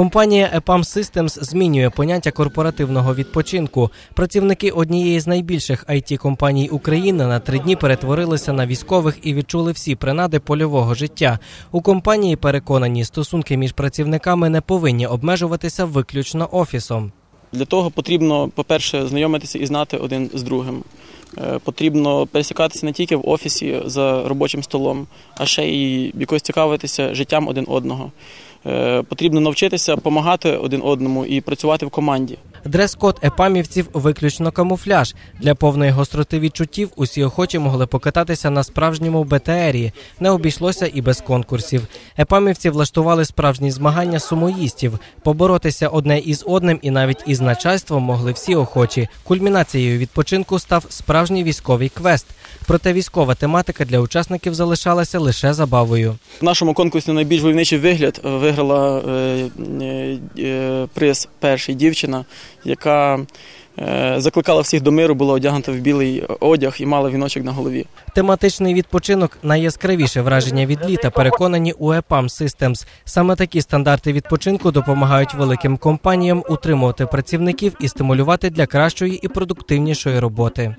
Компанія EPAM Systems змінює поняття корпоративного відпочинку. Працівники однієї з найбільших it компаній України на три дні перетворилися на військових і відчули всі принади польового життя. У компанії переконані, стосунки між працівниками не повинні обмежуватися виключно офісом. Для того потрібно, по-перше, знайомитися і знати один з другим. Е, Потрібно пересікатися не тільки в офісі за робочим столом, а ще й якось цікавитися життям один одного. Е, Потрібно навчитися допомагати один одному і працювати в команді. Дрес-код епамівців виключно камуфляж. Для повної гостроти відчуттів усі охочі могли покататися на справжньому БТРі. Не обійшлося і без конкурсів. Епамівці влаштували справжні змагання сумоїстів. Поборотися одне із одним і навіть із начальством могли всі охочі. Кульмінацією відпочинку став справжній військовий квест. Проте військова тематика для учасників залишалася лише забавою. В нашому конкурсі найбільш войовничий вигляд виграла е, е, е, приз перший дівчина, яка е, закликала всіх до миру, була одягнута в білий одяг і мала віночок на голові. Тематичний відпочинок найяскравіше враження від літа. Переконані у EPAM Systems. Саме такі стандарти відпочинку допомагають великим компаніям утримувати працівників і стимулювати для кращої і продуктивнішої роботи.